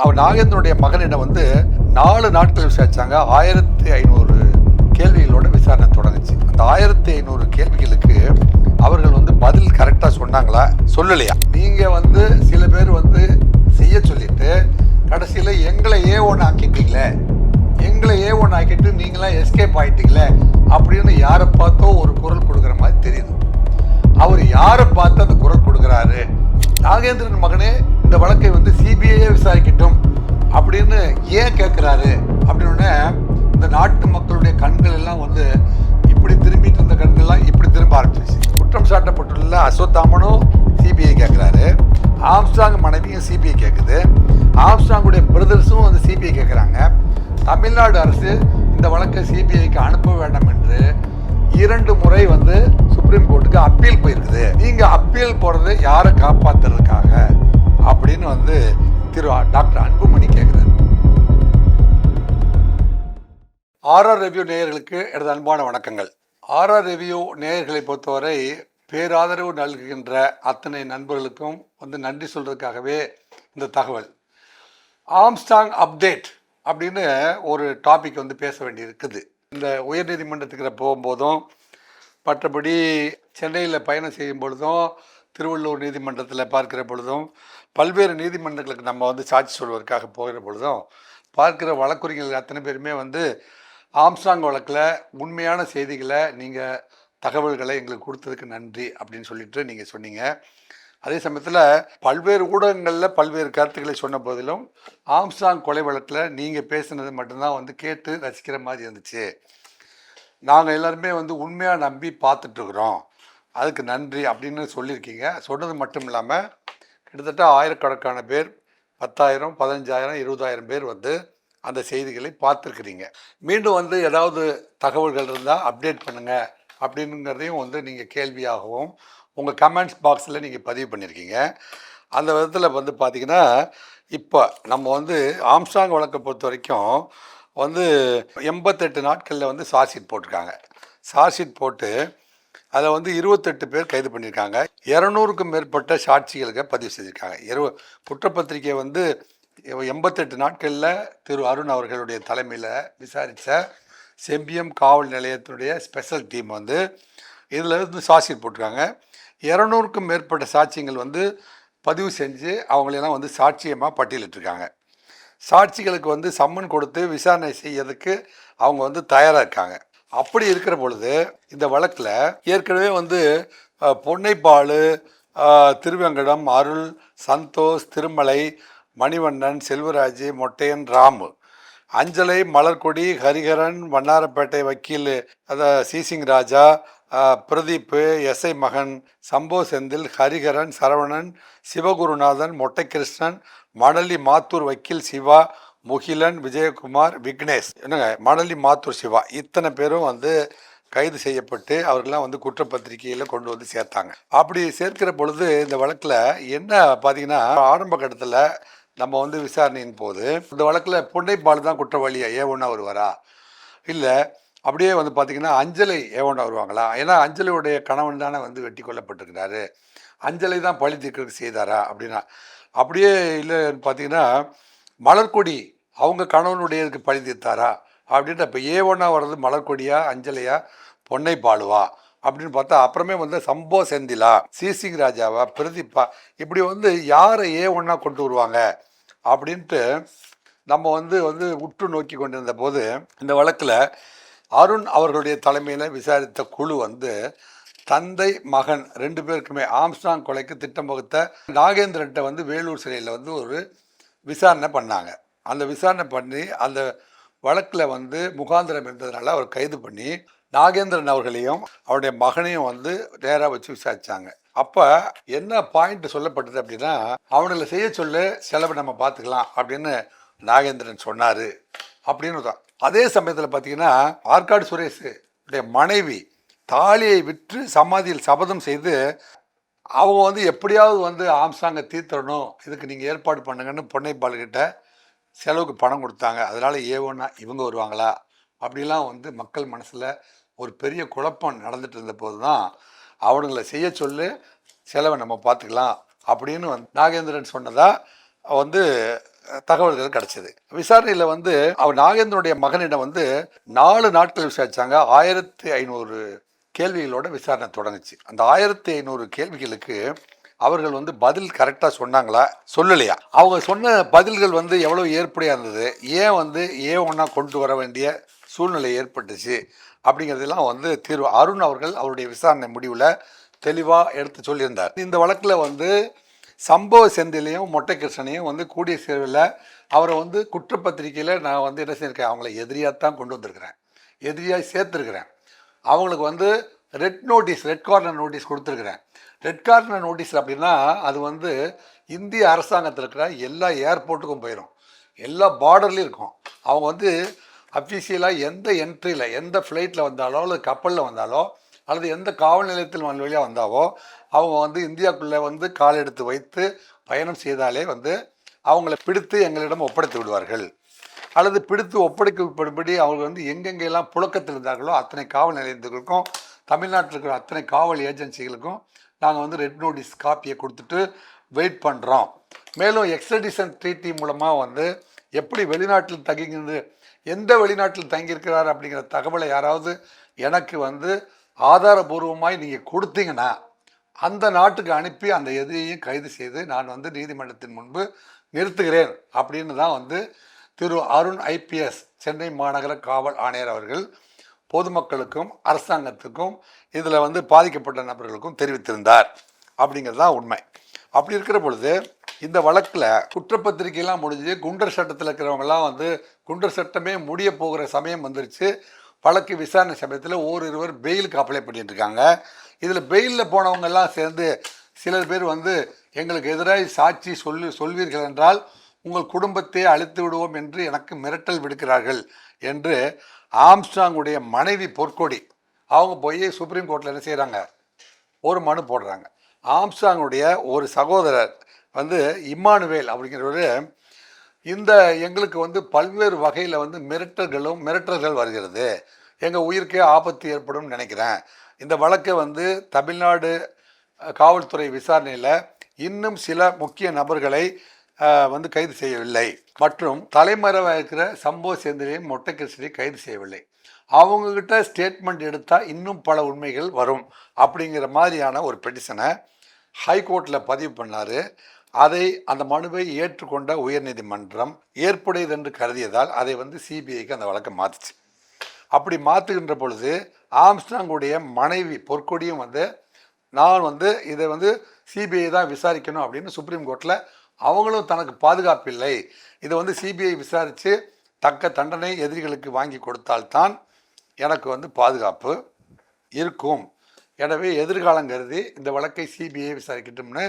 அவர் நாகேந்திரனுடைய மகனிடம் வந்து நாலு நாட்கள் விசாரிச்சாங்க. ஆயிரத்தி ஐநூறு கேள்விகளோட விசாரணை தொடங்குச்சு. அந்த ஆயிரத்தி ஐநூறு கேள்விகளுக்கு அவர்கள் வந்து பதில் கரெக்டாக சொன்னாங்களா? சொல்லலையா? நீங்கள் வந்து சில பேர் வந்து செய்ய சொல்லிட்டு கடைசியில் எங்களை ஏ ஒன்று ஆக்கிட்டீங்களே. எங்களை ஏ ஒன்று ஆக்கிட்டு நீங்களாம் எஸ்கேப் ஆகிட்டீங்களே அப்படின்னு யாரை பார்த்தோ ஒரு குரல் கொடுக்குற மாதிரி தெரியுது. அவர் யாரை பார்த்து அந்த குரல் கொடுக்குறாரு? நாகேந்திரன் மகனே இந்த வழக்கை வந்து சிபிஐயே விசாரிக்க அப்படின்னு ஏன் கேட்குறாரு அப்படின்னு இந்த நாட்டு மக்களுடைய கண்கள் எல்லாம் வந்து இப்படி திரும்பிட்டு இருந்த கண்கள்லாம் இப்படி திரும்ப ஆரம்பிச்சிச்சு குற்றம் சாட்டப்பட்டுள்ள அஸ்வத்தாமனும் சிபிஐ கேட்குறாரு ஆம்ஸ்டாங் மனைவியும் சிபிஐ கேட்குது ஆம்ஸ்டாங்குடைய பிரதர்ஸும் வந்து சிபிஐ கேட்குறாங்க தமிழ்நாடு அரசு இந்த வழக்கை சிபிஐக்கு அனுப்ப வேண்டாம் என்று இரண்டு முறை வந்து சுப்ரீம் கோர்ட்டுக்கு அப்பீல் போயிருக்குது. நீங்க அப்பீல் போகிறது யாரை காப்பாத்துறதுக்காக? அப்படின்னு வந்து திரு டாக்டர் அன்புமணி கேட்குறாரு ஆர்ஆர் ரெவ்யூ நேயர்களுக்கு எனது அன்பான வணக்கங்கள். ஆர்ஆர் ரெவ்யூ நேயர்களை பொறுத்தவரை பேராதரவு நல்குகின்ற அத்தனை நண்பர்களுக்கும் வந்து நன்றி சொல்கிறதுக்காகவே இந்த தகவல். ஆம்ஸ்டாங் அப்டேட் அப்படின்னு ஒரு டாபிக் வந்து பேச வேண்டியிருக்குது. இந்த உயர்நீதிமன்றத்துக்கு போகும்போதும் மற்றபடி சென்னையில் பயணம் செய்யும் பொழுதும் திருவள்ளூர் நீதிமன்றத்தில் பார்க்கிற பொழுதும் பல்வேறு நீதிமன்றங்களுக்கு நம்ம வந்து சாட்சி சொல்வதற்காக போகிற பொழுதும் பார்க்கிற வழக்குரைஞர்கள் அத்தனை பேருமே வந்து ஆம்ஸ்டாங் வழக்கில் உண்மையான செய்திகளை நீங்கள் தகவல்களை எங்களுக்கு கொடுத்ததுக்கு நன்றி அப்படின்னு சொல்லிட்டு நீங்கள் சொன்னீங்க. அதே சமயத்தில் பல்வேறு ஊடகங்களில் பல்வேறு கருத்துக்களை சொன்ன போதிலும் ஆம்ஸ்டாங் கொலை வழக்கில் நீங்கள் பேசுனது மட்டும்தான் வந்து கேட்டு ரசிக்கிற மாதிரி இருந்துச்சு. நாங்கள் எல்லாருமே வந்து உண்மையாக நம்பி பார்த்துட்ருக்குறோம். அதுக்கு நன்றி அப்படின்னு சொல்லியிருக்கீங்க. சொன்னது மட்டும் இல்லாமல் கிட்டத்தட்ட ஆயிரக்கணக்கான பேர் பத்தாயிரம் பதினஞ்சாயிரம் இருபதாயிரம் பேர் வந்து அந்த செய்திகளை பார்த்துருக்குறீங்க. மீண்டும் வந்து ஏதாவது தகவல்கள் இருந்தால் அப்டேட் பண்ணுங்கள் அப்படிங்கிறதையும் வந்து நீங்கள் கேள்வியாகவும் உங்கள் கமெண்ட்ஸ் பாக்ஸில் நீங்கள் பதிவு பண்ணியிருக்கீங்க அந்த விதத்தில் வந்து பார்த்தீங்கன்னா இப்போ நம்ம வந்து ஆம்ஸ்டாங் வழக்கை பொறுத்த வரைக்கும் வந்து எண்பத்தெட்டு நாட்களில் வந்து சார்ஜ் போட்டிருக்காங்க. சார்ஜ் போட்டு அதில் வந்து இருபத்தெட்டு பேர் கைது பண்ணியிருக்காங்க இரநூறுக்கும் மேற்பட்ட சாட்சிகளுக்கு பதிவு செஞ்சுருக்காங்க இரு குற்றப்பத்திரிகை வந்து எண்பத்தெட்டு நாட்களில் திரு அருண் அவர்களுடைய தலைமையில் விசாரித்த செம்பியம் காவல் நிலையத்தினுடைய ஸ்பெஷல் டீம் வந்து இதில் இருந்து சாட்சியல் போட்டிருக்காங்க. இரநூறுக்கும் மேற்பட்ட சாட்சியங்கள் வந்து பதிவு செஞ்சு அவங்களெல்லாம் வந்து சாட்சியமாக பட்டியலிட்டிருக்காங்க. சாட்சிகளுக்கு வந்து சம்மன் கொடுத்து விசாரணை செய்யறதுக்கு அவங்க வந்து தயாராக இருக்காங்க. அப்படி இருக்கிற பொழுது இந்த வழக்கில் ஏற்கனவே வந்து பொன்னைப்பாலு திருவெங்கடம் அருள் சந்தோஷ் திருமலை மணிவண்ணன் செல்வராஜ் மொட்டையன் ராமு. அஞ்சலை மலர்கொடி ஹரிஹரன் வண்ணாரப்பேட்டை வக்கீல் அத சீசிங் ராஜா பிரதீப் எஸ்ஐ மகன் சம்போ செந்தில் ஹரிஹரன் சரவணன் சிவகுருநாதன் மொட்டைகிருஷ்ணன் மணலி மாத்தூர் வக்கீல் சிவா முகிலன் விஜயகுமார் விக்னேஷ். என்னங்க மணலி மாத்தூர் சிவா. இத்தனை பேரும் வந்து கைது செய்யப்பட்டு அவர்கள்லாம் வந்து குற்றப்பத்திரிகையில் கொண்டு வந்து சேர்த்தாங்க. அப்படி சேர்க்கிற பொழுது இந்த வழக்கில் என்ன பார்த்தீங்கன்னா ஆரம்ப கட்டத்தில் நம்ம வந்து விசாரணையின் போது இந்த வழக்கில் பொன்னைப்பால் தான் குற்றவாளியா? ஏ ஒன்றா வருவாரா? இல்லை அப்படியே வந்து பார்த்தீங்கன்னா அஞ்சலை ஏ ஒன்றா வருவாங்களா? ஏன்னா அஞ்சலியுடைய கணவன் தானே வந்து வெட்டி கொல்லப்பட்டிருக்கிறாரு. அஞ்சலை தான் பழி தீர்க்கிறதுக்கு செய்தாரா? அப்படின்னா அப்படியே இல்லைன்னு பார்த்தீங்கன்னா மலர்கொடி அவங்க கணவனுடையதுக்கு பழி தீர்த்தாரா? அப்படின்ட்டு இப்போ ஏ ஒன்றா வர்றது மலர்கொடியா அஞ்சலையா பொன்னை பாலுவா? அப்படின்னு பார்த்தா அப்புறமே வந்து சம்போ செந்திலா சிசிங் ராஜாவா பிரதீப்பா இப்படி வந்து யாரை ஏ ஒன்றா கொண்டு வருவாங்க அப்படின்ட்டு நம்ம வந்து வந்து உற்று நோக்கி கொண்டிருந்த போது இந்த வழக்கில் அருண் அவர்களுடைய தலைமையில் விசாரித்த குழு வந்து தந்தை மகன் ரெண்டு பேருக்குமே ஆம்ஸ்டாங் கொலைக்கு திட்டம் வகுத்த நாகேந்திரன்ட்ட வந்து வேலூர் சிறையில் வந்து ஒரு விசாரணை பண்ணாங்க. அந்த விசாரணை பண்ணி அந்த வழக்கில் வந்து முகாந்திரம் இருந்ததுனால அவர் கைது பண்ணி நாகேந்திரன் அவர்களையும் அவருடைய மகனையும் வந்து நேராக வச்சு விசாரிச்சாங்க. அப்போ என்ன பாயிண்ட் சொல்லப்பட்டது அப்படின்னா அவனுங்களை செய்ய சொல்ல செலவு நம்ம பார்த்துக்கலாம் அப்படின்னு நாகேந்திரன் சொன்னார் அப்படின்னு தான். அதே சமயத்தில் பார்த்தீங்கன்னா ஆற்காடு சுரேஷ் உடைய மனைவி தாலியை விற்று சமாதியில் சபதம் செய்து அவங்க வந்து எப்படியாவது வந்து ஆம்சாங்க தீர்த்தரணும் இதுக்கு நீங்கள் ஏற்பாடு பண்ணுங்கன்னு பொன்னைப்பால்கிட்ட செலவுக்கு பணம் கொடுத்தாங்க. அதனால் ஏவோன்னா இவங்க வருவாங்களா? அப்படிலாம் வந்து மக்கள் மனசில் ஒரு பெரிய குழப்பம் நடந்துட்டு இருந்த போது தான் அவனுங்களை செய்ய சொல்லு செலவை நம்ம பார்த்துக்கலாம் அப்படின்னு வந்து நாகேந்திரன் சொன்னதாக வந்து தகவல்கள் கிடைச்சது. விசாரணையில் வந்து அவர் நாகேந்திரனுடைய மகனிடம் வந்து நாலு நாட்கள் விசாரித்தாங்க ஆயிரத்தி ஐநூறு கேள்விகளோட விசாரணை தொடங்குச்சு. அந்த ஆயிரத்தி ஐநூறு கேள்விகளுக்கு அவர்கள் வந்து பதில் கரெக்டாக சொன்னாங்களா? சொல்லலையா? அவங்க சொன்ன பதில்கள் வந்து எவ்வளோ ஏற்புடையாக இருந்தது? ஏன் வந்து ஏன் ஒன்றா கொண்டு வர வேண்டிய சூழ்நிலை ஏற்பட்டுச்சு? அப்படிங்கிறதெல்லாம் வந்து தீர்வு அருண் அவர்கள் அவருடைய விசாரணை முடிவில் தெளிவாக எடுத்து சொல்லியிருந்தார். இந்த வழக்கில் வந்து சம்பவ செந்திலையும் மொட்டை கிருஷ்ணனையும் வந்து கூடிய சேவையில் அவரை வந்து குற்றப்பத்திரிக்கையில் நான் வந்து என்ன செஞ்சிருக்கேன்? அவங்கள எதிரியாக தான் கொண்டு வந்திருக்கிறேன். எதிரியாக சேர்த்துருக்கிறேன். அவங்களுக்கு வந்து red notice red corner notice கொடுத்துருக்குறேன். ரெட் கார்னர் நோட்டீஸ் அப்படின்னா அது வந்து இந்திய அரசாங்கத்தில் இருக்கிற எல்லா ஏர்போர்ட்டுக்கும் போயிடும் எல்லா பார்டர்லேயும் இருக்கும். அவங்க வந்து அஃபிஷியலாக எந்த என்ட்ரியில் எந்த ஃப்ளைட்டில் வந்தாலோ அல்லது கப்பலில் வந்தாலோ அல்லது எந்த காவல் நிலையத்தில் வந்த வழியாக வந்தாவோ அவங்க வந்து இந்தியாவுக்குள்ளே வந்து கால் எடுத்து வைத்து பயணம் செய்தாலே வந்து அவங்கள பிடித்து எங்களிடம் ஒப்படைத்து விடுவார்கள். அல்லது பிடித்து ஒப்படைக்கப்படும்படி அவங்க வந்து எங்கெங்கெல்லாம் புழக்கத்தில் இருந்தார்களோ அத்தனை காவல் நிலையத்துகளுக்கும் தமிழ்நாட்டில் இருக்கிற அத்தனை காவல் ஏஜென்சிகளுக்கும் நாங்கள் வந்து ரெட் நோட்டீஸ் காப்பியை கொடுத்துட்டு வெயிட் பண்ணுறோம் மேலும் எக்ஸ்ட்ரடிஷன் ட்ரீட்டி மூலமாக வந்து எப்படி வெளிநாட்டில் தங்கிங்கிறது எந்த வெளிநாட்டில் தங்கியிருக்கிறார் அப்படிங்கிற தகவலை யாராவது எனக்கு வந்து ஆதாரபூர்வமாய் நீங்கள் கொடுத்தீங்கன்னா அந்த நாட்டுக்கு அனுப்பி அந்த எதிரியையும் கைது செய்து நான் வந்து நீதிமன்றத்தின் முன்பு நிறுத்துகிறேன் அப்படின்னு தான் வந்து திரு அருண் ஐபிஎஸ் சென்னை மாநகர காவல் ஆணையர் அவர்கள் பொதுமக்களுக்கும் அரசாங்கத்துக்கும் இதில் வந்து பாதிக்கப்பட்ட நபர்களுக்கும் தெரிவித்திருந்தார் அப்படிங்கிறது தான் உண்மை. அப்படி இருக்கிற பொழுது இந்த வழக்கில் குற்றப்பத்திரிக்கைலாம் முடிஞ்சு குண்டர் சட்டத்தில் இருக்கிறவங்கலாம் வந்து குண்டர் சட்டமே முடிய போகிற சமயம் வந்துருச்சு. வழக்கு விசாரணை சமயத்தில் ஓர் இருவர் பெயிலுக்கு அப்ளை பண்ணிட்டு இருக்காங்க இதில் பெயிலில் போனவங்க எல்லாம் சேர்ந்து சிலர் பேர் வந்து எங்களுக்கு எதிராக சாட்சி சொல்லி சொல்வீர்கள் என்றால் உங்கள் குடும்பத்தை அழித்து விடுவோம் என்று எனக்கு மிரட்டல் விடுக்கிறார்கள் என்று ஆம்ஸ்டாங்குடைய மனைவி பொற்கொடி அவங்க போய் சுப்ரீம் கோர்ட்டில் என்ன செய்கிறாங்க ஒரு மனு போடுறாங்க. ஆம்ஸ்டாங்குடைய ஒரு சகோதரர் வந்து இம்மானுவேல் அப்படிங்கிறவர் இந்த எங்களுக்கு வந்து பல்வேறு வகையில் வந்து மிரட்டல்களும் மிரட்டல்கள் வருகிறது. எங்கள் உயிருக்கே ஆபத்து ஏற்படும் நினைக்கிறேன். இந்த வழக்கை வந்து தமிழ்நாடு காவல்துறை விசாரணையில் இன்னும் சில முக்கிய நபர்களை வந்து கைது செய்யவில்லை. மற்றும் தலைமறைவாக இருக்கிற சம்பவ சேந்திரையும் மொட்டைக்கிருஷ்ணனையும் கைது செய்யவில்லை. அவங்கக்கிட்ட ஸ்டேட்மெண்ட் எடுத்தால் இன்னும் பல உண்மைகள் வரும் அப்படிங்கிற மாதிரியான ஒரு பெட்டிஷனை ஹைகோர்ட்டில் பதிவு பண்ணார். அதை அந்த மனுவை ஏற்றுக்கொண்ட உயர்நீதிமன்றம் ஏற்புடையது என்று கருதியதால் அதை வந்து சிபிஐக்கு அந்த வழக்கை மாற்றுச்சு அப்படி மாற்றுகின்ற பொழுது ஆம்ஸ்டாங்குடைய மனைவி பொற்கொடியும் வந்து நான் வந்து இதை வந்து சிபிஐ தான் விசாரிக்கணும் அப்படின்னு சுப்ரீம் கோர்ட்டில் அவங்களும் தனக்கு பாதுகாப்பு இல்லை. இதை வந்து சிபிஐ விசாரித்து தக்க தண்டனை எதிரிகளுக்கு வாங்கி கொடுத்தால்தான் எனக்கு வந்து பாதுகாப்பு இருக்கும். எனவே எதிர்காலம் கருதி இந்த வழக்கை சிபிஐ விசாரிக்கட்டும்னு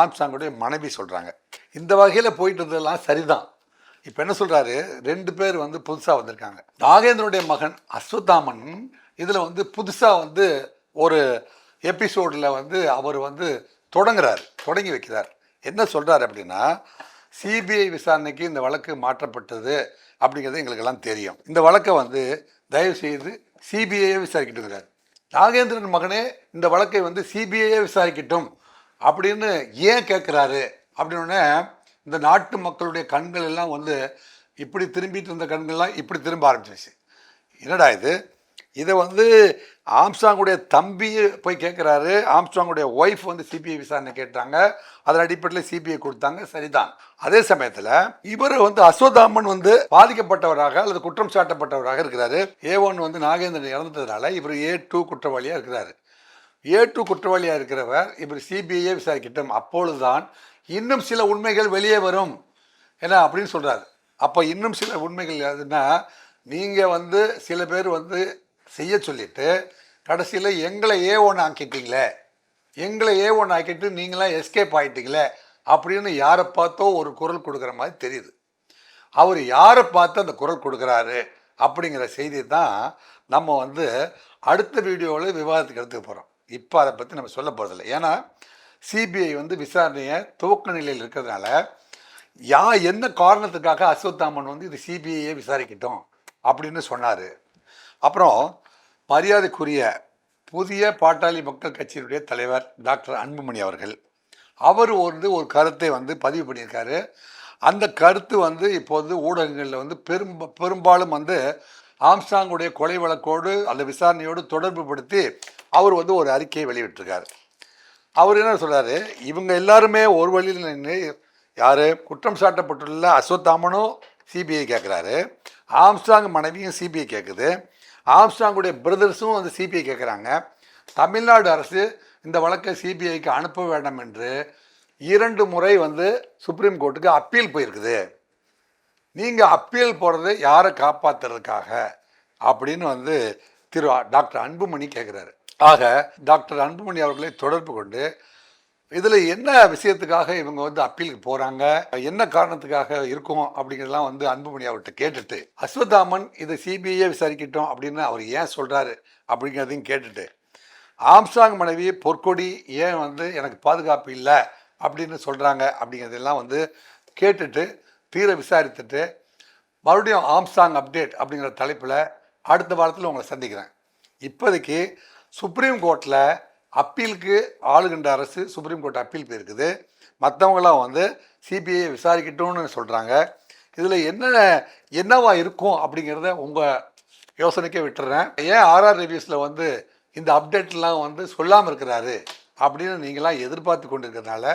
ஆம்சாங்குடைய மனைவி சொல்கிறாங்க இந்த வகையில் போயிட்டு இருந்ததெல்லாம் சரிதான். இப்போ என்ன சொல்கிறாரு ரெண்டு பேர் வந்து புதுசாக வந்திருக்காங்க. நாகேந்திரனுடைய மகன் அஸ்வத்தாமன் இதில் வந்து புதுசாக வந்து ஒரு எபிசோடில் வந்து அவர் வந்து தொடங்குறார் தொடங்கி வைக்கிறார். என்ன சொல்கிறார் அப்படின்னா சிபிஐ விசாரணைக்கு இந்த வழக்கு மாற்றப்பட்டது அப்படிங்கிறது எங்களுக்கெல்லாம் தெரியும். இந்த வழக்கை வந்து தயவு செய்து விசாரிக்கிட்டு இருக்கிறார் நாகேந்திரன் மகனே இந்த வழக்கை வந்து சிபிஐயே விசாரிக்கட்டும் அப்படின்னு ஏன் கேட்குறாரு? அப்படின்னே இந்த நாட்டு மக்களுடைய கண்கள் எல்லாம் வந்து இப்படி திரும்பிட்டு இருந்த கண்கள்லாம் இப்படி திரும்ப ஆரம்பிச்சிருச்சு. என்னடா இது? இதை வந்து ஆம்ஸ்டாங்குடைய தம்பி போய் கேட்குறாரு ஆம்ஸ்டாங்குடைய ஒய்ஃப் வந்து சிபிஐ விசாரணை கேட்டாங்க. அதன் அடிப்படையில் சிபிஐ கொடுத்தாங்க. சரிதான். அதே சமயத்தில் இவர் வந்து அஸ்வதாமன் வந்து பாதிக்கப்பட்டவராக அல்லது குற்றம் சாட்டப்பட்டவராக இருக்கிறாரு. ஏ ஒன் வந்து நாகேந்திரன் இறந்ததுனால இவர் ஏ டூ குற்றவாளியாக இருக்கிறாரு. ஏ டூ குற்றவாளியாக இருக்கிறவர் இவர் சிபிஐயே விசாரிக்கட்டும். அப்பொழுதுதான் இன்னும் சில உண்மைகள் வெளியே வரும். ஏன்னா அப்படின்னு சொல்கிறாரு அப்போ இன்னும் சில உண்மைகள் எதுனா நீங்கள் வந்து சில பேர் வந்து செய்ய சொல்லிட்டு கடைசியில் எங்களை ஏ ஒன்று ஆக்கிட்டீங்களே எங்களை ஏ ஒன்று ஆக்கிட்டு நீங்களாம் எஸ்கேப் ஆகிட்டீங்களே அப்படின்னு யாரை பார்த்தோ ஒரு குரல் கொடுக்குற மாதிரி தெரியுது. அவர் யாரை பார்த்து அந்த குரல் கொடுக்குறாரு அப்படிங்கிற செய்தி தான் நம்ம வந்து அடுத்த வீடியோவில் விவாதத்துக்கு எடுத்துக்க போகிறோம் இப்போ அதை பற்றி நம்ம சொல்ல போகிறதில்ல ஏன்னா சிபிஐ வந்து விசாரணையை துவக்க நிலையில் இருக்கிறதுனால யா என்ன காரணத்துக்காக அஸ்வத்தாமன் வந்து இது சிபிஐயே விசாரிக்கட்டும் அப்படின்னு சொன்னார். அப்புறம் மரியாதைக்குரிய புதிய பாட்டாளி மக்கள் கட்சியினுடைய தலைவர் டாக்டர் அன்புமணி அவர்கள். அவர் வந்து ஒரு கருத்தை வந்து பதிவு பண்ணியிருக்காரு. அந்த கருத்து வந்து இப்போது ஊடகங்களில் வந்து பெரும் பெரும்பாலும் வந்து ஆம்ஸ்டாங்குடைய கொலை வழக்கோடு அந்த விசாரணையோடு தொடர்பு படுத்தி அவர் வந்து ஒரு அறிக்கையை வெளியிட்டிருக்கார். அவர் என்ன சொல்கிறாரு இவங்க எல்லாருமே ஒரு வழியில் நின்று யார்? குற்றம் சாட்டப்பட்டுள்ள அஸ்வத்தாமனும் சிபிஐ கேட்குறாரு ஆம்ஸ்டாங் மனைவியும் சிபிஐ கேட்குது ஆம்ஸ்டாங்குடைய பிரதர்ஸும் வந்து சிபிஐ கேட்குறாங்க தமிழ்நாடு அரசு இந்த வழக்கை சிபிஐக்கு அனுப்ப வேண்டாம் என்று இரண்டு முறை வந்து சுப்ரீம் கோர்ட்டுக்கு அப்பீல் போயிருக்குது. நீங்கள் அப்பீல் போகிறது யாரை காப்பாற்றுறதுக்காக அப்படின்னு வந்து திரு டாக்டர் அன்புமணி கேட்குறாரு ஆக டாக்டர் அன்புமணி அவர்களை தொடர்பு கொண்டு இதில் என்ன விஷயத்துக்காக இவங்க வந்து அப்பீலுக்கு போகிறாங்க என்ன காரணத்துக்காக இருக்கும்? அப்படிங்கிறதெல்லாம் வந்து அன்புமணி அவர்கிட்ட கேட்டுட்டு அஸ்வதாமன் இதை சிபிஐயே விசாரிக்கட்டும் அப்படின்னு அவர் ஏன் சொல்கிறாரு அப்படிங்கிறதையும் கேட்டுட்டு ஆம்சாங் மனைவி பொற்கொடி ஏன் வந்து எனக்கு பாதுகாப்பு இல்லை? அப்படின்னு சொல்கிறாங்க அப்படிங்கிறதெல்லாம் வந்து கேட்டுட்டு தீர விசாரித்துட்டு மறுபடியும் ஆம்சாங் அப்டேட் அப்படிங்கிற தலைப்பில் அடுத்த வாரத்தில் உங்களை சந்திக்கிறேன். இப்போதைக்கு சுப்ரீம் கோர்ட்டில் அப்பீலுக்கு ஆளுகின்ற அரசு சுப்ரீம் கோர்ட் அப்பீல் போயிருக்குது. மற்றவங்களாம் வந்து சிபிஐ விசாரிக்கட்டும்னு சொல்கிறாங்க இதில் என்ன என்னவா இருக்கும் அப்படிங்கிறத உங்கள் யோசனைக்கே விட்டுறேன். ஏன் ஆர்ஆர் ரிவ்யூஸில் வந்து இந்த அப்டேட்லாம் வந்து சொல்லாமல் இருக்கிறாரு அப்படின்னு நீங்களாம் எதிர்பார்த்து கொண்டிருக்கிறதுனால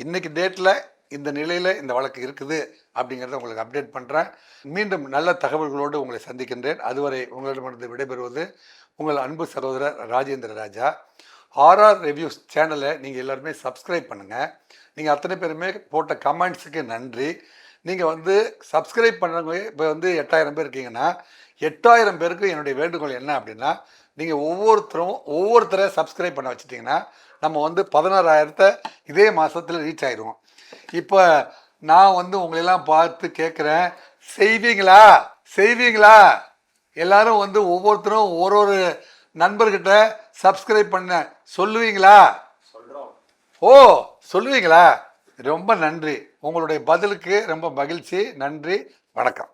இன்றைக்கி டேட்டில் இந்த நிலையில் இந்த வழக்கு இருக்குது அப்படிங்கிறத உங்களுக்கு அப்டேட் பண்ணுறேன் மீண்டும் நல்ல தகவல்களோடு உங்களை சந்திக்கின்றேன். அதுவரை உங்களிடமிருந்து விடைபெறுவது உங்கள் அன்பு சகோதரர் ராஜேந்திர ராஜா. ஆர்ஆர் ரிவ்யூஸ் சேனலை நீங்கள் எல்லாருமே சப்ஸ்கிரைப் பண்ணுங்கள் நீங்கள் அத்தனை பேருமே போட்ட கமெண்ட்ஸுக்கு நன்றி. நீங்கள் வந்து சப்ஸ்கிரைப் பண்ணுறவங்க இப்போ வந்து எட்டாயிரம் பேர் இருக்கீங்கன்னா எட்டாயிரம் பேருக்கு என்னுடைய வேண்டுகோள் என்ன அப்படின்னா நீங்கள் ஒவ்வொருத்தரும் ஒவ்வொருத்தரை சப்ஸ்கிரைப் பண்ண வச்சுட்டிங்கன்னா நம்ம வந்து பதினாறாயிரத்தை இதே மாதத்தில் ரீச் ஆயிடுவோம் இப்போ நான் வந்து உங்களெல்லாம் பார்த்து கேட்குறேன் செய்வீங்களா? செய்வீங்களா? எல்லாரும் வந்து ஒவ்வொருத்தரும் ஒரு ஒரு நண்பர்கிட்ட சப்ஸ்கிரைப் பண்ண. சொல்லுவீங்களா? ஓ சொல்லுவீங்களா? ரொம்ப நன்றி. உங்களுடைய பதிலுக்கு ரொம்ப மகிழ்ச்சி. நன்றி. வணக்கம்.